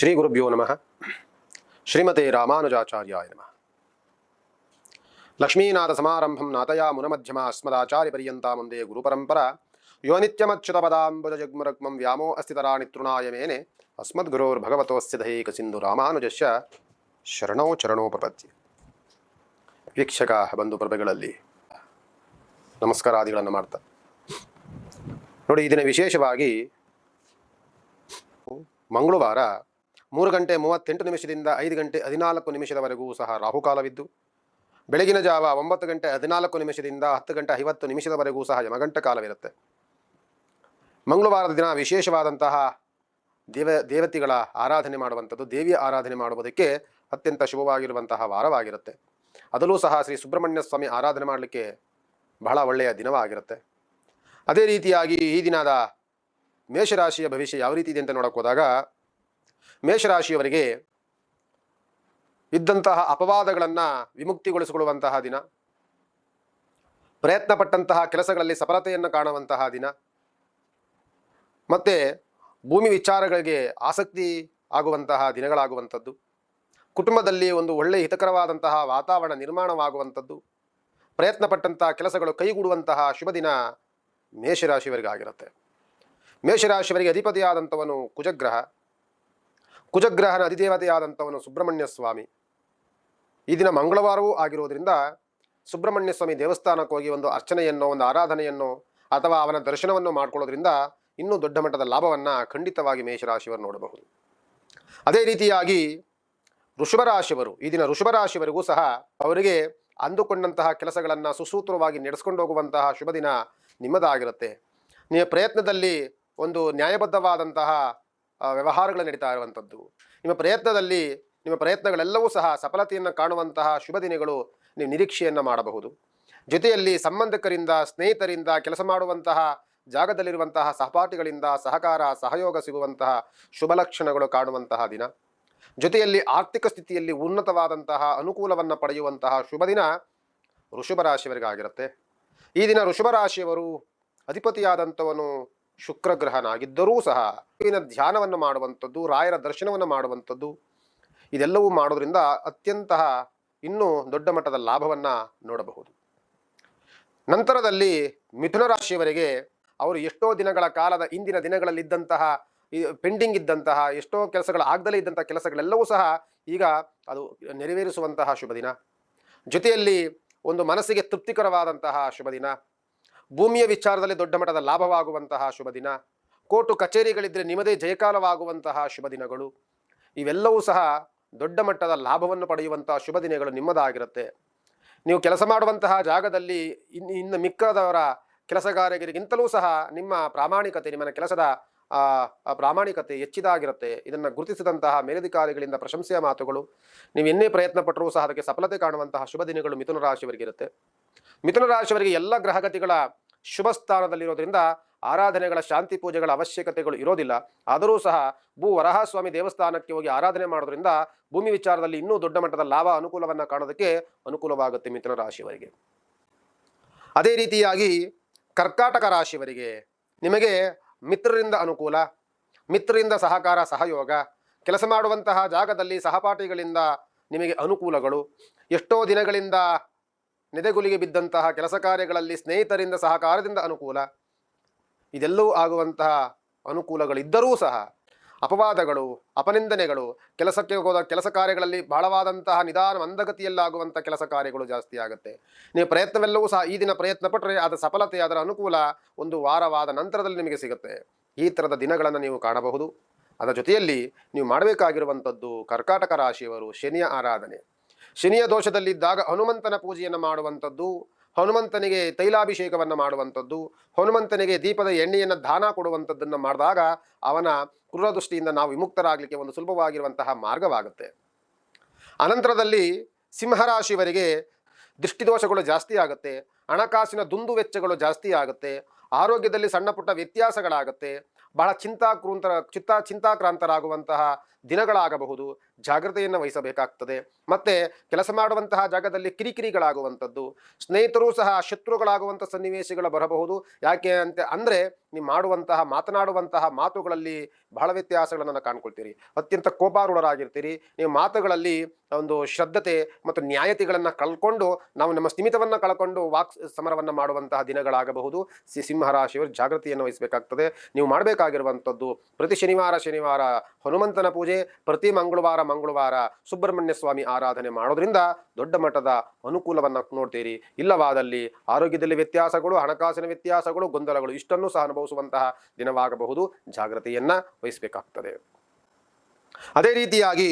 ಶ್ರೀ ಗುರುಭ್ಯೋ ನಮಃ. ಶ್ರೀಮತೆ ರಾಮಾನುಜಾಚಾರ್ಯಾಯ ನಮಃ. ಲಕ್ಷ್ಮೀನಾಥ ಸಮಾರಂಭಂ ನಾಥಯಾ ಮುನಮಧ್ಯಮ ಅಸ್ಮದಾಚಾರ್ಯ ಪರ್ಯಂತ ಮುಂದೆ ಗುರುಪರಂಪರ. ಯೋ ನಿತ್ಯಮಚ್ಯುತ ಪದಾಂಬುಜ ಜಗ್ಮರಗ್ಮಂ ವ್ಯಾಮೋ ಅಸ್ತಿತರಾಣಿ ತೃಣಾಯ ಮೇನೆ ಅಸ್ಮದ್ಗುರೋರ್ಭಗವತೋಸ್ಯ ದೈಕ ಸಿಂಧು ರಾಮಾನುಜಸ್ಯ ಶರಣೋ ಚರಣೋ ಪ್ರಪತ್ಯ ವೀಕ್ಷಕ ಬಂಧು ಪ್ರಭೆಗಳಲ್ಲಿ ನಮಸ್ಕಾರಾದಿಗಳನ್ನು ಮಾಡ್ತಾ. ನೋಡಿ ಈ ದಿನ ವಿಶೇಷವಾಗಿ ಮಂಗಳವಾರ ಮೂರು ಗಂಟೆ ಮೂವತ್ತೆಂಟು ನಿಮಿಷದಿಂದ ಐದು ಗಂಟೆ ಹದಿನಾಲ್ಕು ನಿಮಿಷದವರೆಗೂ ಸಹ ರಾಹುಕಾಲವಿದ್ದು. ಬೆಳಗಿನ ಜಾವ ಒಂಬತ್ತು ಗಂಟೆ ಹದಿನಾಲ್ಕು ನಿಮಿಷದಿಂದ ಹತ್ತು ಗಂಟೆ ಐವತ್ತು ನಿಮಿಷದವರೆಗೂ ಸಹ ಯಮಗಂಟ ಕಾಲವಿರುತ್ತೆ. ಮಂಗಳವಾರದ ದಿನ ವಿಶೇಷವಾದಂತಹ ದೇವ, ದೇವತೆಗಳ ಆರಾಧನೆ ಮಾಡುವಂಥದ್ದು, ದೇವಿಯ ಆರಾಧನೆ ಮಾಡುವುದಕ್ಕೆ ಅತ್ಯಂತ ಶುಭವಾಗಿರುವಂತಹ ವಾರವಾಗಿರುತ್ತೆ. ಅದರಲ್ಲೂ ಸಹ ಶ್ರೀ ಸುಬ್ರಹ್ಮಣ್ಯ ಸ್ವಾಮಿ ಆರಾಧನೆ ಮಾಡಲಿಕ್ಕೆ ಬಹಳ ಒಳ್ಳೆಯ ದಿನವಾಗಿರುತ್ತೆ. ಅದೇ ರೀತಿಯಾಗಿ ಈ ದಿನದ ಮೇಷರಾಶಿಯ ಭವಿಷ್ಯ ಯಾವ ರೀತಿ ಇದೆ ಅಂತ ನೋಡೋಕ್ಕೋದಾಗ ಮೇಷರಾಶಿಯವರಿಗೆ ಇದ್ದಂತಹ ಅಪವಾದಗಳನ್ನು ವಿಮುಕ್ತಿಗೊಳಿಸಿಕೊಳ್ಳುವಂತಹ ದಿನ ಪ್ರಯತ್ನ ಪಟ್ಟಂತಹ ಕೆಲಸಗಳಲ್ಲಿ ಸಫಲತೆಯನ್ನು ಕಾಣುವಂತಹ ದಿನ, ಮತ್ತು ಭೂಮಿ ವಿಚಾರಗಳಿಗೆ ಆಸಕ್ತಿ ಆಗುವಂತಹ ದಿನಗಳಾಗುವಂಥದ್ದು, ಕುಟುಂಬದಲ್ಲಿ ಒಂದು ಒಳ್ಳೆಯ ಹಿತಕರವಾದಂತಹ ವಾತಾವರಣ ನಿರ್ಮಾಣವಾಗುವಂಥದ್ದು ಪ್ರಯತ್ನ ಪಟ್ಟಂತಹ ಕೆಲಸಗಳು ಕೈಗೂಡುವಂತಹ ಶುಭ ದಿನ ಮೇಷರಾಶಿಯವರಿಗಾಗಿರುತ್ತೆ. ಮೇಷರಾಶಿಯವರಿಗೆ ಅಧಿಪತಿಯಾದಂಥವನು ಕುಜಗ್ರಹ. ಕುಜಗ್ರಹನ ಅಧಿದೇವತೆಯಾದಂಥವನು ಸುಬ್ರಹ್ಮಣ್ಯ ಸ್ವಾಮಿ. ಈ ದಿನ ಮಂಗಳವಾರವೂ ಆಗಿರುವುದರಿಂದ ಸುಬ್ರಹ್ಮಣ್ಯ ಸ್ವಾಮಿ ದೇವಸ್ಥಾನಕ್ಕೆ ಹೋಗಿ ಒಂದು ಅರ್ಚನೆಯನ್ನು, ಒಂದು ಆರಾಧನೆಯನ್ನು ಅಥವಾ ಅವನ ದರ್ಶನವನ್ನು ಮಾಡಿಕೊಳ್ಳೋದ್ರಿಂದ ಇನ್ನೂ ದೊಡ್ಡ ಮಟ್ಟದ ಲಾಭವನ್ನು ಖಂಡಿತವಾಗಿ ಮೇಷರಾಶಿಯವರು ನೋಡಬಹುದು. ಅದೇ ರೀತಿಯಾಗಿ ವೃಷಭರಾಶಿಯವರು, ಈ ದಿನ ವೃಷಭರಾಶಿಯವರಿಗೂ ಸಹ ಅವರಿಗೆ ಅಂದುಕೊಂಡಂತಹ ಕೆಲಸಗಳನ್ನು ಸುಸೂತ್ರವಾಗಿ ನಡೆಸ್ಕೊಂಡು ಹೋಗುವಂತಹ ಶುಭ ದಿನ ನಿಮ್ಮದಾಗಿರುತ್ತೆ. ನಿಮ್ಮ ಪ್ರಯತ್ನದಲ್ಲಿ ಒಂದು ನ್ಯಾಯಬದ್ಧವಾದಂತಹ ವ್ಯವಹಾರಗಳು ನಡೀತಾ ಇರುವಂಥದ್ದು. ನಿಮ್ಮ ಪ್ರಯತ್ನದಲ್ಲಿ, ನಿಮ್ಮ ಪ್ರಯತ್ನಗಳೆಲ್ಲವೂ ಸಹ ಸಫಲತೆಯನ್ನು ಕಾಣುವಂತಹ ಶುಭ ದಿನಗಳು ನೀವು ನಿರೀಕ್ಷೆಯನ್ನು ಮಾಡಬಹುದು. ಜೊತೆಯಲ್ಲಿ ಸಂಬಂಧಿಕರಿಂದ, ಸ್ನೇಹಿತರಿಂದ, ಕೆಲಸ ಮಾಡುವಂತಹ ಜಾಗದಲ್ಲಿರುವಂತಹ ಸಹಪಾಠಿಗಳಿಂದ ಸಹಕಾರ, ಸಹಯೋಗ ಸಿಗುವಂತಹ ಶುಭ ಲಕ್ಷಣಗಳು ಕಾಣುವಂತಹ ದಿನ. ಜೊತೆಯಲ್ಲಿ ಆರ್ಥಿಕ ಸ್ಥಿತಿಯಲ್ಲಿ ಉನ್ನತವಾದಂತಹ ಅನುಕೂಲವನ್ನು ಪಡೆಯುವಂತಹ ಶುಭ ದಿನ ವೃಷಭ ರಾಶಿಯವರಿಗಾಗಿರುತ್ತೆ. ಈ ದಿನ ವೃಷಭ ರಾಶಿಯವರು ಅಧಿಪತಿಯಾದಂಥವನು ಶುಕ್ರ ಗ್ರಹನಾಗಿದ್ದರೂ ಸಹ ಇವಿನ ಧ್ಯಾನವನ್ನು ಮಾಡುವಂಥದ್ದು, ರಾಯರ ದರ್ಶನವನ್ನು ಮಾಡುವಂಥದ್ದು, ಇದೆಲ್ಲವೂ ಮಾಡೋದ್ರಿಂದ ಅತ್ಯಂತ ಇನ್ನೂ ದೊಡ್ಡ ಮಟ್ಟದ ಲಾಭವನ್ನು ನೋಡಬಹುದು. ನಂತರದಲ್ಲಿ ಮಿಥುನ ರಾಶಿಯವರಿಗೆ ಅವರು ಎಷ್ಟೋ ದಿನಗಳ ಕಾಲದ ಇಂದಿನ ದಿನಗಳಲ್ಲಿದ್ದಂತಹ ಪೆಂಡಿಂಗ್ ಇದ್ದಂತಹ, ಎಷ್ಟೋ ಕೆಲಸಗಳು ಆಗದಲೇ ಇದ್ದಂತಹ ಕೆಲಸಗಳೆಲ್ಲವೂ ಸಹ ಈಗ ಅದು ನೆರವೇರಿಸುವಂತಹ ಶುಭ ದಿನ ಜೊತೆಯಲ್ಲಿ ಒಂದು ಮನಸ್ಸಿಗೆ ತೃಪ್ತಿಕರವಾದಂತಹ ಶುಭ ದಿನ ಭೂಮಿಯ ವಿಚಾರದಲ್ಲಿ ದೊಡ್ಡ ಮಟ್ಟದ ಲಾಭವಾಗುವಂತಹ ಶುಭ ದಿನ. ಕೋರ್ಟು ಕಚೇರಿಗಳಿದ್ದರೆ ನಿಮ್ಮದೇ ಜಯಕಾಲವಾಗುವಂತಹ ಶುಭ ದಿನಗಳು. ಇವೆಲ್ಲವೂ ಸಹ ದೊಡ್ಡ ಮಟ್ಟದ ಲಾಭವನ್ನು ಪಡೆಯುವಂತಹ ಶುಭ ದಿನಗಳು ನಿಮ್ಮದಾಗಿರುತ್ತೆ. ನೀವು ಕೆಲಸ ಮಾಡುವಂತಹ ಜಾಗದಲ್ಲಿ ಇನ್ನು ಇನ್ನು ಮಿಕ್ಕದವರ ಕೆಲಸಗಾರರಿಗಿಂತಲೂ ಸಹ ನಿಮ್ಮ ಪ್ರಾಮಾಣಿಕತೆ, ನಿಮ್ಮ ಕೆಲಸದ ಪ್ರಾಮಾಣಿಕತೆ ಹೆಚ್ಚಿದಾಗಿರುತ್ತೆ. ಇದನ್ನು ಗುರುತಿಸಿದಂತಹ ಮೇಲಧಿಕಾರಿಗಳಿಂದ ಪ್ರಶಂಸೆಯ ಮಾತುಗಳು. ನೀವು ಎನ್ನೇ ಪ್ರಯತ್ನ ಪಟ್ಟರೂ ಸಹ ಅದಕ್ಕೆ ಸಫಲತೆ ಕಾಣುವಂತಹ ಶುಭ ದಿನಗಳು ಮಿಥುನ ರಾಶಿಯವರಿಗಿರುತ್ತೆ. ಮಿಥುನ ರಾಶಿಯವರಿಗೆ ಎಲ್ಲ ಗ್ರಹಗತಿಗಳ ಶುಭ ಸ್ಥಾನದಲ್ಲಿರೋದ್ರಿಂದ ಆರಾಧನೆಗಳ ಶಾಂತಿ ಪೂಜೆಗಳ ಅವಶ್ಯಕತೆಗಳು ಇರೋದಿಲ್ಲ. ಆದರೂ ಸಹ ಭೂ ವರಹಸ್ವಾಮಿ ದೇವಸ್ಥಾನಕ್ಕೆ ಹೋಗಿ ಆರಾಧನೆ ಮಾಡೋದ್ರಿಂದ ಭೂಮಿ ವಿಚಾರದಲ್ಲಿ ಇನ್ನೂ ದೊಡ್ಡ ಮಟ್ಟದ ಲಾಭ ಅನುಕೂಲವನ್ನು ಕಾಣೋದಕ್ಕೆ ಅನುಕೂಲವಾಗುತ್ತೆ ಮಿಥುನ ರಾಶಿಯವರಿಗೆ. ಅದೇ ರೀತಿಯಾಗಿ ಕರ್ಕಾಟಕ ರಾಶಿಯವರಿಗೆ ನಿಮಗೆ ಮಿತ್ರರಿಂದ ಅನುಕೂಲ, ಮಿತ್ರರಿಂದ ಸಹಕಾರ, ಸಹಯೋಗ, ಕೆಲಸ ಮಾಡುವಂತಹ ಜಾಗದಲ್ಲಿ ಸಹಪಾಠಿಗಳಿಂದ ನಿಮಗೆ ಅನುಕೂಲಗಳು, ಎಷ್ಟೋ ದಿನಗಳಿಂದ ನೆದೆಗುಲಿಗೆ ಬಿದ್ದಂತಹ ಕೆಲಸ ಕಾರ್ಯಗಳಲ್ಲಿ ಸ್ನೇಹಿತರಿಂದ ಸಹಕಾರದಿಂದ ಅನುಕೂಲ. ಇದೆಲ್ಲವೂ ಆಗುವಂತಹ ಅನುಕೂಲಗಳಿದ್ದರೂ ಸಹ ಅಪವಾದಗಳು, ಅಪನಿಂದನೆಗಳು, ಕೆಲಸಕ್ಕೆ ಹೋದ ಕೆಲಸ ಕಾರ್ಯಗಳಲ್ಲಿ ಬಹಳವಾದಂತಹ ನಿಧಾನ ಮಂದಗತಿಯಲ್ಲಾಗುವಂಥ ಕೆಲಸ ಕಾರ್ಯಗಳು ಜಾಸ್ತಿ ಆಗುತ್ತೆ. ನೀವು ಪ್ರಯತ್ನವೆಲ್ಲವೂ ಸಹ ಈ ದಿನ ಪ್ರಯತ್ನ ಪಟ್ಟರೆ ಅದರ ಸಫಲತೆ, ಅದರ ಅನುಕೂಲ ಒಂದು ವಾರವಾದ ನಂತರದಲ್ಲಿ ನಿಮಗೆ ಸಿಗುತ್ತೆ. ಈ ಥರದ ದಿನಗಳನ್ನು ನೀವು ಕಾಣಬಹುದು. ಅದರ ಜೊತೆಯಲ್ಲಿ ನೀವು ಮಾಡಬೇಕಾಗಿರುವಂಥದ್ದು ಕರ್ಕಾಟಕ ರಾಶಿಯವರು ಶನಿಯ ಆರಾಧನೆ. ಶನಿಯ ದೋಷದಲ್ಲಿದ್ದಾಗ ಹನುಮಂತನ ಪೂಜೆಯನ್ನು ಮಾಡುವಂಥದ್ದು, ಹನುಮಂತನಿಗೆ ತೈಲಾಭಿಷೇಕವನ್ನು ಮಾಡುವಂಥದ್ದು, ಹನುಮಂತನಿಗೆ ದೀಪದ ಎಣ್ಣೆಯನ್ನು ದಾನ ಕೊಡುವಂಥದ್ದನ್ನು ಮಾಡಿದಾಗ ಅವನ ಕ್ರೂರದೃಷ್ಟಿಯಿಂದ ನಾವು ವಿಮುಕ್ತರಾಗಲಿಕ್ಕೆ ಒಂದು ಸುಲಭವಾಗಿರುವಂತಹ ಮಾರ್ಗವಾಗುತ್ತೆ. ಅನಂತರದಲ್ಲಿ ಸಿಂಹರಾಶಿಯವರಿಗೆ ದೃಷ್ಟಿದೋಷಗಳು ಜಾಸ್ತಿ ಆಗುತ್ತೆ, ಹಣಕಾಸಿನ ದುಂದು ವೆಚ್ಚಗಳು ಜಾಸ್ತಿ ಆಗುತ್ತೆ, ಆರೋಗ್ಯದಲ್ಲಿ ಸಣ್ಣ ಪುಟ್ಟ ವ್ಯತ್ಯಾಸಗಳಾಗುತ್ತೆ, ಬಹಳ ಚಿಂತಾಕ್ರೂಂತರ ಚಿತ್ತ ಚಿಂತಾಕ್ರಾಂತರಾಗುವಂತಹ ದಿನಗಳಾಗಬಹುದು, ಜಾಗ್ರತೆಯನ್ನು ವಹಿಸಬೇಕಾಗ್ತದೆ. ಮತ್ತೆ ಕೆಲಸ ಮಾಡುವಂತಹ ಜಾಗದಲ್ಲಿ ಕಿರಿಕಿರಿಗಳಾಗುವಂಥದ್ದು, ಸ್ನೇಹಿತರು ಸಹ ಶತ್ರುಗಳಾಗುವಂಥ ಸನ್ನಿವೇಶಗಳು ಬರಬಹುದು. ಯಾಕೆ ಅಂತ, ಅಂದರೆ ನೀವು ಮಾಡುವಂತಹ, ಮಾತನಾಡುವಂತಹ ಮಾತುಗಳಲ್ಲಿ ಬಹಳ ವ್ಯತ್ಯಾಸಗಳನ್ನು ಕಾಣ್ಕೊಳ್ತೀರಿ. ಅತ್ಯಂತ ಕೋಪಾರೂಢರಾಗಿರ್ತೀರಿ. ನೀವು ಮಾತುಗಳಲ್ಲಿ ಒಂದು ಶ್ರದ್ಧತೆ ಮತ್ತು ನ್ಯಾಯತೆಗಳನ್ನು ಕಳ್ಕೊಂಡು, ನಾವು ನಮ್ಮ ಸ್ಥಿಮಿತವನ್ನು ಕಳ್ಕೊಂಡು ವಾಕ್ ಸಮರವನ್ನು ಮಾಡುವಂತಹ ದಿನಗಳಾಗಬಹುದು. ಸಿ ಸಿಂಹರಾಶಿಯವರು ಜಾಗೃತಿಯನ್ನು ವಹಿಸಬೇಕಾಗ್ತದೆ. ನೀವು ಮಾಡಬೇಕಾಗಿರುವಂಥದ್ದು, ಪ್ರತಿ ಶನಿವಾರ ಶನಿವಾರ ಹನುಮಂತನ ಪೂಜೆ ಪ್ರತಿ ಮಂಗಳವಾರ ಮಂಗಳವಾರ ಸುಬ್ರಹ್ಮಣ್ಯ ಸ್ವಾಮಿ ಆರಾಧನೆ ಮಾಡೋದ್ರಿಂದ ದೊಡ್ಡ ಮಟ್ಟದ ಅನುಕೂಲವನ್ನು ನೋಡ್ತೀರಿ. ಇಲ್ಲವಾದಲ್ಲಿ ಆರೋಗ್ಯದಲ್ಲಿ ವ್ಯತ್ಯಾಸಗಳು, ಹಣಕಾಸಿನ ವ್ಯತ್ಯಾಸಗಳು, ಗೊಂದಲಗಳು ಇಷ್ಟನ್ನು ಸಹ ಅನುಭವಿಸುವಂತಹ ದಿನವಾಗಬಹುದು. ಜಾಗೃತಿಯನ್ನ ವಹಿಸಬೇಕಾಗ್ತದೆ. ಅದೇ ರೀತಿಯಾಗಿ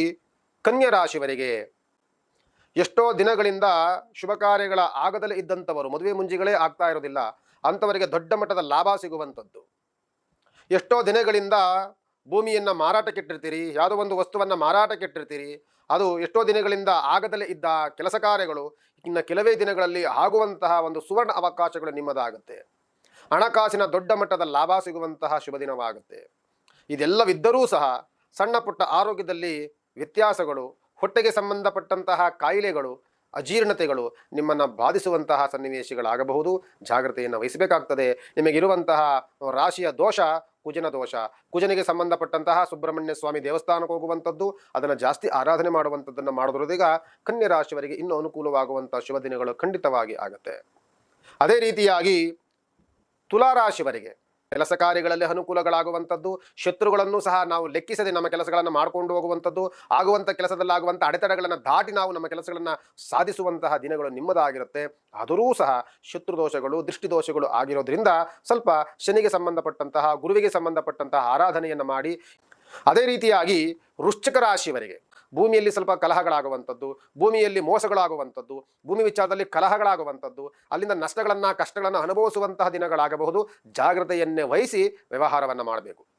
ಕನ್ಯಾ ರಾಶಿವರಿಗೆ ಎಷ್ಟೋ ದಿನಗಳಿಂದ ಶುಭ ಕಾರ್ಯಗಳ ಆಗದಲ್ಲೇ ಇದ್ದಂಥವರು, ಮದುವೆ ಮುಂಜಿಗಳೇ ಆಗ್ತಾ ಇರೋದಿಲ್ಲ, ಅಂಥವರಿಗೆ ದೊಡ್ಡ ಮಟ್ಟದ ಲಾಭ ಸಿಗುವಂಥದ್ದು. ಎಷ್ಟೋ ದಿನಗಳಿಂದ ಭೂಮಿಯನ್ನು ಮಾರಾಟಕ್ಕಿಟ್ಟಿರ್ತೀರಿ, ಯಾವುದೋ ಒಂದು ವಸ್ತುವನ್ನು ಮಾರಾಟಕ್ಕಿಟ್ಟಿರ್ತೀರಿ, ಅದು ಎಷ್ಟೋ ದಿನಗಳಿಂದ ಆಗದಲ್ಲೇ ಇದ್ದ ಕೆಲಸ ಕಾರ್ಯಗಳು ಇನ್ನು ಕೆಲವೇ ದಿನಗಳಲ್ಲಿ ಆಗುವಂತಹ ಒಂದು ಸುವರ್ಣ ಅವಕಾಶಗಳು ನಿಮ್ಮದಾಗುತ್ತೆ. ಹಣಕಾಸಿನ ದೊಡ್ಡ ಮಟ್ಟದ ಲಾಭ ಸಿಗುವಂತಹ ಶುಭ ದಿನವಾಗುತ್ತೆ ಇದೆಲ್ಲವಿದ್ದರೂ ಸಹ ಸಣ್ಣ ಪುಟ್ಟ ಆರೋಗ್ಯದಲ್ಲಿ ವ್ಯತ್ಯಾಸಗಳು, ಹೊಟ್ಟೆಗೆ ಸಂಬಂಧಪಟ್ಟಂತಹ ಕಾಯಿಲೆಗಳು, ಅಜೀರ್ಣತೆಗಳು ನಿಮ್ಮನ್ನು ಬಾಧಿಸುವಂತಹ ಸನ್ನಿವೇಶಗಳಾಗಬಹುದು. ಜಾಗ್ರತೆಯನ್ನು ವಹಿಸಬೇಕಾಗ್ತದೆ. ನಿಮಗಿರುವಂತಹ ರಾಶಿಯ ದೋಷ ಕುಜನ ದೋಷ. ಕುಜನಿಗೆ ಸಂಬಂಧಪಟ್ಟಂತಹ ಸುಬ್ರಹ್ಮಣ್ಯ ಸ್ವಾಮಿ ದೇವಸ್ಥಾನಕ್ಕೆ ಹೋಗುವಂಥದ್ದು, ಅದನ್ನು ಜಾಸ್ತಿ ಆರಾಧನೆ ಮಾಡುವಂಥದ್ದನ್ನು ಮಾಡೋದ್ರದೀಗ ಕನ್ಯಾ ರಾಶಿಯವರಿಗೆ ಇನ್ನೂ ಅನುಕೂಲವಾಗುವಂಥ ಶುಭ ದಿನಗಳು ಖಂಡಿತವಾಗಿ ಆಗುತ್ತೆ. ಅದೇ ರೀತಿಯಾಗಿ ತುಲಾರಾಶಿವರಿಗೆ ಕೆಲಸ ಕಾರ್ಯಗಳಲ್ಲಿ ಅನುಕೂಲಗಳಾಗುವಂಥದ್ದು, ಶತ್ರುಗಳನ್ನು ಸಹ ನಾವು ಲೆಕ್ಕಿಸದೆ ನಮ್ಮ ಕೆಲಸಗಳನ್ನು ಮಾಡಿಕೊಂಡು ಹೋಗುವಂಥದ್ದು, ಆಗುವಂಥ ಕೆಲಸದಲ್ಲಾಗುವಂಥ ಅಡೆತಡೆಗಳನ್ನು ದಾಟಿ ನಾವು ನಮ್ಮ ಕೆಲಸಗಳನ್ನು ಸಾಧಿಸುವಂತಹ ದಿನಗಳು ನಿಮ್ಮದಾಗಿರುತ್ತೆ. ಆದರೂ ಸಹ ಶತ್ರು ದೋಷಗಳು ದೃಷ್ಟಿ ದೋಷಗಳು ಆಗಿರೋದ್ರಿಂದ ಸ್ವಲ್ಪ ಶನಿಗೆ ಸಂಬಂಧಪಟ್ಟಂತಹ, ಗುರುವಿಗೆ ಸಂಬಂಧಪಟ್ಟಂತಹ ಆರಾಧನೆಯನ್ನು ಮಾಡಿ, ಅದೇ ರೀತಿಯಾಗಿ ವೃಶ್ಚಿಕ ರಾಶಿಯವರಿಗೆ ಭೂಮಿಯಲ್ಲಿ ಸ್ವಲ್ಪ ಕಲಹಗಳಾಗುವಂಥದ್ದು, ಭೂಮಿಯಲ್ಲಿ ಮೋಸಗಳಾಗುವಂಥದ್ದು, ಭೂಮಿ ವಿಚಾರದಲ್ಲಿ ಕಲಹಗಳಾಗುವಂಥದ್ದು, ಅಲ್ಲಿಂದ ನಷ್ಟಗಳನ್ನು, ಕಷ್ಟಗಳನ್ನು ಅನುಭವಿಸುವಂತಹ ದಿನಗಳಾಗಬಹುದು. ಜಾಗ್ರತೆಯನ್ನೇ ವಹಿಸಿ ವ್ಯವಹಾರವನ್ನು ಮಾಡಬೇಕು.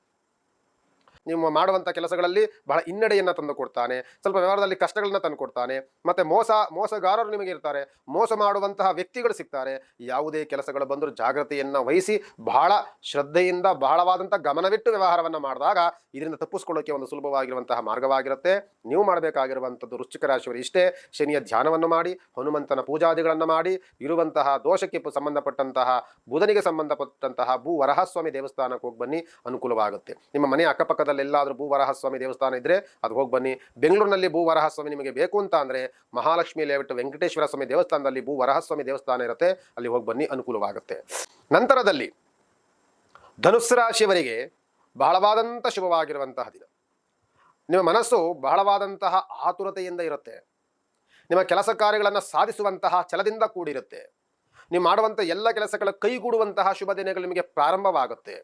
ನೀವು ಮಾಡುವಂಥ ಕೆಲಸಗಳಲ್ಲಿ ಬಹಳ ಹಿನ್ನಡೆಯನ್ನು ತಂದು ಕೊಡ್ತಾನೆ, ಸ್ವಲ್ಪ ವ್ಯವಹಾರದಲ್ಲಿ ಕಷ್ಟಗಳನ್ನ ತಂದು ಕೊಡ್ತಾನೆ, ಮತ್ತೆ ಮೋಸ, ಮೋಸಗಾರರು ನಿಮಗೆ ಇರ್ತಾರೆ, ಮೋಸ ಮಾಡುವಂತಹ ವ್ಯಕ್ತಿಗಳು ಸಿಗ್ತಾರೆ. ಯಾವುದೇ ಕೆಲಸಗಳು ಬಂದರೂ ಜಾಗ್ರತೆಯನ್ನು ವಹಿಸಿ, ಬಹಳ ಶ್ರದ್ಧೆಯಿಂದ ಬಹಳವಾದಂಥ ಗಮನವಿಟ್ಟು ವ್ಯವಹಾರವನ್ನು ಮಾಡಿದಾಗ ಇದರಿಂದ ತಪ್ಪಿಸ್ಕೊಳ್ಳೋಕೆ ಒಂದು ಸುಲಭವಾಗಿರುವಂತಹ ಮಾರ್ಗವಾಗಿರುತ್ತೆ. ನೀವು ಮಾಡಬೇಕಾಗಿರುವಂಥದ್ದು ವೃಶ್ಚಿಕ ರಾಶಿಯವರು ಇಷ್ಟೇ. ಶನಿಯ ಧ್ಯಾನವನ್ನು ಮಾಡಿ, ಹನುಮಂತನ ಪೂಜಾದಿಗಳನ್ನು ಮಾಡಿ, ಇರುವಂತಹ ದೋಷಕ್ಕೆ ಸಂಬಂಧಪಟ್ಟಂತಹ, ಬುಧನಿಗೆ ಸಂಬಂಧಪಟ್ಟಂತಹ ಭೂ ವರಹಸ್ವಾಮಿ ದೇವಸ್ಥಾನಕ್ಕೆ ಹೋಗಿ ಬನ್ನಿ, ಅನುಕೂಲವಾಗುತ್ತೆ. ನಿಮ್ಮ ಮನೆ ಅಕ್ಕಪಕ್ಕದಲ್ಲಿ ಎಲ್ಲಾದರೂ ಭೂ ವರಹಸ್ವಾಮಿ ದೇವಸ್ಥಾನ ಇದ್ದರೆ ಅದು ಹೋಗಿ ಬನ್ನಿ. ಬೆಂಗಳೂರಿನಲ್ಲಿ ಭೂ ವರಹಸ್ವಾಮಿ ನಿಮಗೆ ಬೇಕು ಅಂತ ಅಂದರೆ ಮಹಾಲಕ್ಷ್ಮಿ ಲೇಔಟ್ ವೆಂಕಟೇಶ್ವರ ಸ್ವಾಮಿ ದೇವಸ್ಥಾನದಲ್ಲಿ ಭೂ ವರಹಸ್ವಾಮಿ ದೇವಸ್ಥಾನ ಇರುತ್ತೆ, ಅಲ್ಲಿ ಹೋಗಿ ಬನ್ನಿ ಅನುಕೂಲವಾಗುತ್ತೆ. ನಂತರದಲ್ಲಿ ಧನುಸ್ಸು ರಾಶಿಯವರಿಗೆ ಬಹಳವಾದಂಥ ಶುಭವಾಗಿರುವಂತಹ ದಿನ. ನಿಮ್ಮ ಮನಸ್ಸು ಬಹಳವಾದಂತಹ ಆತುರತೆಯಿಂದ ಇರುತ್ತೆ. ನಿಮ್ಮ ಕೆಲಸ ಕಾರ್ಯಗಳನ್ನು ಸಾಧಿಸುವಂತಹ ಛಲದಿಂದ ಕೂಡಿರುತ್ತೆ. ನೀವು ಮಾಡುವಂಥ ಎಲ್ಲ ಕೆಲಸಗಳ ಕೈಗೂಡುವಂತಹ ಶುಭ ದಿನಗಳು ನಿಮಗೆ ಪ್ರಾರಂಭವಾಗುತ್ತೆ.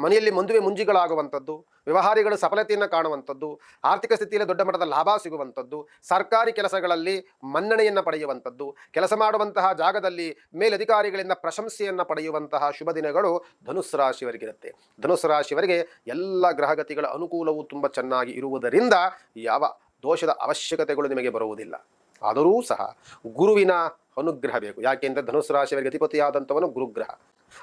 ಮನೆಯಲ್ಲಿ ಮುಂದುವೆ ಮುಂಜಿಗಳಾಗುವಂಥದ್ದು, ವ್ಯವಹಾರಿಗಳು ಸಫಲತೆಯನ್ನು ಕಾಣುವಂಥದ್ದು, ಆರ್ಥಿಕ ಸ್ಥಿತಿಯಲ್ಲಿ ದೊಡ್ಡ ಮಟ್ಟದ ಲಾಭ ಸಿಗುವಂಥದ್ದು, ಸರ್ಕಾರಿ ಕೆಲಸಗಳಲ್ಲಿ ಮನ್ನಣೆಯನ್ನು ಪಡೆಯುವಂಥದ್ದು, ಕೆಲಸ ಮಾಡುವಂತಹ ಜಾಗದಲ್ಲಿ ಮೇಲಧಿಕಾರಿಗಳಿಂದ ಪ್ರಶಂಸೆಯನ್ನು ಪಡೆಯುವಂತಹ ಶುಭ ದಿನಗಳು ಧನುಸ್ಸು ರಾಶಿಯವರಿಗಿರುತ್ತೆ. ಧನುಸ್ಸು ರಾಶಿಯವರಿಗೆ ಎಲ್ಲ ಗ್ರಹಗತಿಗಳ ಅನುಕೂಲವು ತುಂಬ ಚೆನ್ನಾಗಿ ಇರುವುದರಿಂದ ಯಾವ ದೋಷದ ಅವಶ್ಯಕತೆಗಳು ನಿಮಗೆ ಬರುವುದಿಲ್ಲ. ಆದರೂ ಸಹ ಗುರುವಿನ ಅನುಗ್ರಹ ಬೇಕು. ಯಾಕೆಂದರೆ ಧನುಸ್ಸು ರಾಶಿಯವರಿಗೆ ಅಧಿಪತಿಯಾದಂಥವನು ಗುರುಗ್ರಹ.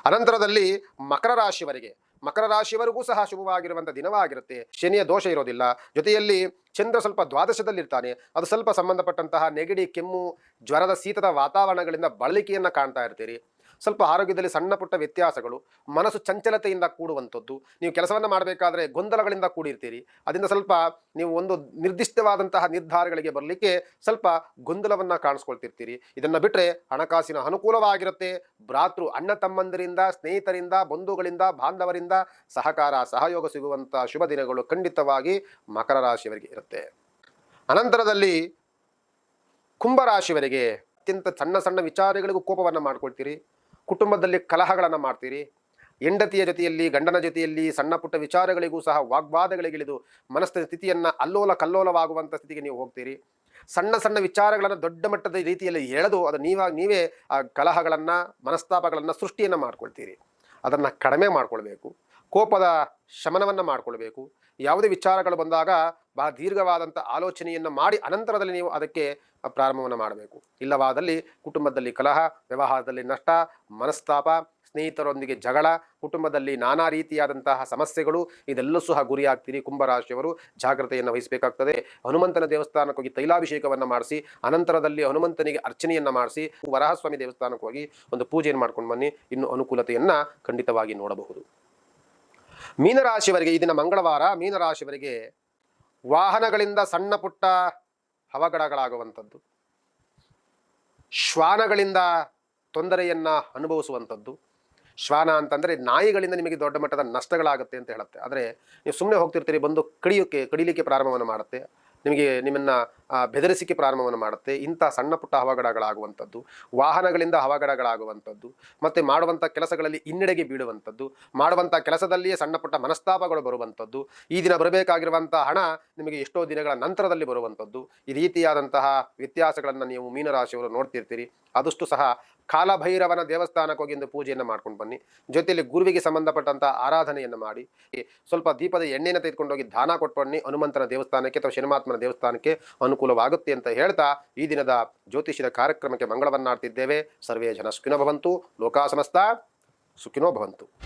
ಅನಂತರದಲ್ಲಿ ಮಕರ ರಾಶಿಯವರಿಗೆ ಮಕರ ರಾಶಿಯವರೆಗೂ ಸಹ ಶುಭವಾಗಿರುವಂಥ ದಿನವಾಗಿರುತ್ತೆ. ಶನಿಯ ದೋಷ ಇರೋದಿಲ್ಲ. ಜೊತೆಯಲ್ಲಿ ಚಂದ್ರ ಸ್ವಲ್ಪ ದ್ವಾದಶದಲ್ಲಿರ್ತಾನೆ. ಅದು ಸ್ವಲ್ಪ ಸಂಬಂಧಪಟ್ಟಂತಹ ನೆಗಡಿ, ಕೆಮ್ಮು, ಜ್ವರದ ಶೀತದ ವಾತಾವರಣಗಳಿಂದ ಬಳಲಿಕೆಯನ್ನು ಕಾಣ್ತಾ ಇರ್ತೀರಿ. ಸ್ವಲ್ಪ ಆರೋಗ್ಯದಲ್ಲಿ ಸಣ್ಣ ಪುಟ್ಟ ವ್ಯತ್ಯಾಸಗಳು, ಮನಸ್ಸು ಚಂಚಲತೆಯಿಂದ ಕೂಡುವಂಥದ್ದು, ನೀವು ಕೆಲಸವನ್ನು ಮಾಡಬೇಕಾದ್ರೆ ಗೊಂದಲಗಳಿಂದ ಕೂಡಿರ್ತೀರಿ. ಅದರಿಂದ ಸ್ವಲ್ಪ ನೀವು ಒಂದು ನಿರ್ದಿಷ್ಟವಾದಂತಹ ನಿರ್ಧಾರಗಳಿಗೆ ಬರಲಿಕ್ಕೆ ಸ್ವಲ್ಪ ಗೊಂದಲವನ್ನು ಕಾಣಿಸ್ಕೊಳ್ತಿರ್ತೀರಿ. ಇದನ್ನು ಬಿಟ್ಟರೆ ಹಣಕಾಸಿನ ಅನುಕೂಲವಾಗಿರುತ್ತೆ. ಭ್ರಾತೃ ಅಣ್ಣ ತಮ್ಮಂದಿರಿಂದ, ಸ್ನೇಹಿತರಿಂದ, ಬಂಧುಗಳಿಂದ, ಬಾಂಧವರಿಂದ ಸಹಕಾರ, ಸಹಯೋಗ ಸಿಗುವಂತಹ ಶುಭ ದಿನಗಳು ಖಂಡಿತವಾಗಿ ಮಕರ ರಾಶಿಯವರಿಗೆ ಇರುತ್ತೆ. ಅನಂತರದಲ್ಲಿ ಕುಂಭರಾಶಿಯವರಿಗೆ ಅತ್ಯಂತ ಸಣ್ಣ ಸಣ್ಣ ವಿಚಾರಗಳಿಗೂ ಕೋಪವನ್ನು ಮಾಡ್ಕೊಳ್ತೀರಿ. ಕುಟುಂಬದಲ್ಲಿ ಕಲಹಗಳನ್ನು ಮಾಡ್ತೀರಿ. ಹೆಂಡತಿಯ ಜೊತೆಯಲ್ಲಿ, ಗಂಡನ ಜೊತೆಯಲ್ಲಿ ಸಣ್ಣ ಪುಟ್ಟ ವಿಚಾರಗಳಿಗೂ ಸಹ ವಾಗ್ವಾದಗಳಿಗಿಳಿದು ಮನಸ್ಸಿನ ಸ್ಥಿತಿಯನ್ನು ಅಲ್ಲೋಲ ಕಲ್ಲೋಲವಾಗುವಂಥ ಸ್ಥಿತಿಗೆ ನೀವು ಹೋಗ್ತೀರಿ. ಸಣ್ಣ ಸಣ್ಣ ವಿಚಾರಗಳನ್ನು ದೊಡ್ಡ ಮಟ್ಟದ ರೀತಿಯಲ್ಲಿ ಎಳೆದು ಅದು ನೀವಾಗಿ ನೀವೇ ಆ ಕಲಹಗಳನ್ನು, ಮನಸ್ತಾಪಗಳನ್ನು, ಸೃಷ್ಟಿಯನ್ನು ಮಾಡ್ಕೊಳ್ತೀರಿ. ಅದನ್ನು ಕಡಿಮೆ ಮಾಡಿಕೊಳ್ಬೇಕು. ಕೋಪದ ಶಮನವನ್ನು ಮಾಡ್ಕೊಳ್ಬೇಕು. ಯಾವುದೇ ವಿಚಾರಗಳು ಬಂದಾಗ ಬಹಳ ದೀರ್ಘವಾದಂಥ ಆಲೋಚನೆಯನ್ನು ಮಾಡಿ ಅನಂತರದಲ್ಲಿ ನೀವು ಅದಕ್ಕೆ ಪ್ರಾರಂಭವನ್ನು ಮಾಡಬೇಕು. ಇಲ್ಲವಾದಲ್ಲಿ ಕುಟುಂಬದಲ್ಲಿ ಕಲಹ, ವ್ಯವಹಾರದಲ್ಲಿ ನಷ್ಟ, ಮನಸ್ತಾಪ, ಸ್ನೇಹಿತರೊಂದಿಗೆ ಜಗಳ, ಕುಟುಂಬದಲ್ಲಿ ನಾನಾ ರೀತಿಯಾದಂತಹ ಸಮಸ್ಯೆಗಳು, ಇದೆಲ್ಲೂ ಸಹ ಗುರಿಯಾಗ್ತೀರಿ ಕುಂಭರಾಶಿಯವರು. ಜಾಗ್ರತೆಯನ್ನು ವಹಿಸಬೇಕಾಗ್ತದೆ. ಹನುಮಂತನ ದೇವಸ್ಥಾನಕ್ಕೆ ಹೋಗಿ ತೈಲಾಭಿಷೇಕವನ್ನು ಮಾಡಿಸಿ, ಅನಂತರದಲ್ಲಿ ಹನುಮಂತನಿಗೆ ಅರ್ಚನೆಯನ್ನು ಮಾಡಿಸಿ, ವರಹಸ್ವಾಮಿ ದೇವಸ್ಥಾನಕ್ಕೆ ಹೋಗಿ ಒಂದು ಪೂಜೆಯನ್ನು ಮಾಡ್ಕೊಂಡು ಬನ್ನಿ. ಇನ್ನು ಅನುಕೂಲತೆಯನ್ನು ಖಂಡಿತವಾಗಿ ನೋಡಬಹುದು. ಮೀನರಾಶಿಯವರಿಗೆ ಈ ದಿನ ಮಂಗಳವಾರ ಮೀನರಾಶಿಯವರಿಗೆ ವಾಹನಗಳಿಂದ ಸಣ್ಣ ಪುಟ್ಟ ಅವಘಡಗಳಾಗುವಂಥದ್ದು. ಶ್ವಾನಗಳಿಂದ ತೊಂದರೆಯನ್ನ ಅನುಭವಿಸುವಂಥದ್ದು. ಶ್ವಾನ ಅಂತಂದರೆ ನಾಯಿಗಳಿಂದ ನಿಮಗೆ ದೊಡ್ಡ ಮಟ್ಟದ ನಷ್ಟಗಳಾಗುತ್ತೆ ಅಂತ ಹೇಳುತ್ತೆ. ಆದರೆ ನೀವು ಸುಮ್ಮನೆ ಹೋಗ್ತಿರ್ತೀರಿ, ಬಂದು ಕಡಿಯೋಕ್ಕೆ ಕಡಿಲಿಕ್ಕೆ ಪ್ರಾರಂಭವನ್ನು ಮಾಡುತ್ತೆ. ನಿಮಗೆ ನಿಮ್ಮನ್ನು ಬೆದರಿಸಿಕೆ ಪ್ರಾರಂಭವನ್ನು ಮಾಡುತ್ತೆ. ಇಂಥ ಸಣ್ಣ ಪುಟ್ಟ ಅವಘಡಗಳಾಗುವಂಥದ್ದು ವಾಹನಗಳಿಂದ ಅವಘಡಗಳಾಗುವಂಥದ್ದು ಮತ್ತು ಮಾಡುವಂಥ ಕೆಲಸಗಳಲ್ಲಿ ಹಿನ್ನಡೆಗೆ ಬೀಳುವಂಥದ್ದು, ಮಾಡುವಂಥ ಕೆಲಸದಲ್ಲಿಯೇ ಸಣ್ಣ ಪುಟ್ಟ ಮನಸ್ತಾಪಗಳು ಬರುವಂಥದ್ದು, ಈ ದಿನ ಬರಬೇಕಾಗಿರುವಂಥ ಹಣ ನಿಮಗೆ ಎಷ್ಟೋ ದಿನಗಳ ನಂತರದಲ್ಲಿ ಬರುವಂಥದ್ದು, ಈ ರೀತಿಯಾದಂತಹ ವ್ಯತ್ಯಾಸಗಳನ್ನು ನೀವು ಮೀನರಾಶಿಯವರು ನೋಡ್ತಿರ್ತೀರಿ. ಅದಷ್ಟು ಸಹ ಕಾಲಭೈರವನ ದೇವಸ್ಥಾನಕ್ಕೆ ಹೋಗಿ ಎಂದು ಪೂಜೆಯನ್ನು ಮಾಡ್ಕೊಂಡು ಬನ್ನಿ. ಜೊತೆಯಲ್ಲಿ ಗುರುವಿಗೆ ಸಂಬಂಧಪಟ್ಟಂಥ ಆರಾಧನೆಯನ್ನು ಮಾಡಿ. ಸ್ವಲ್ಪ ದೀಪದ ಎಣ್ಣೆಯನ್ನು ತೆಗೆದುಕೊಂಡು ಹೋಗಿ ದಾನ ಕೊಟ್ಟು ಬನ್ನಿ ಹನುಮಂತನ ದೇವಸ್ಥಾನಕ್ಕೆ ಅಥವಾ ಶನಿಮಾತ್ಮನ ದೇವಸ್ಥಾನಕ್ಕೆ ಅನುಕೂಲವಾಗುತ್ತೆ ಅಂತ ಹೇಳ್ತಾ ಈ ದಿನದ ಜ್ಯೋತಿಷ್ಯದ ಕಾರ್ಯಕ್ರಮಕ್ಕೆ ಮಂಗಳವನ್ನಾಡ್ತಿದ್ದೇವೆ. ಸರ್ವೇ ಜನ ಸುಖಿನೋ ಭವಂತು. ಲೋಕಾಸಮಸ್ತ ಸುಖಿನೋ ಭವಂತು.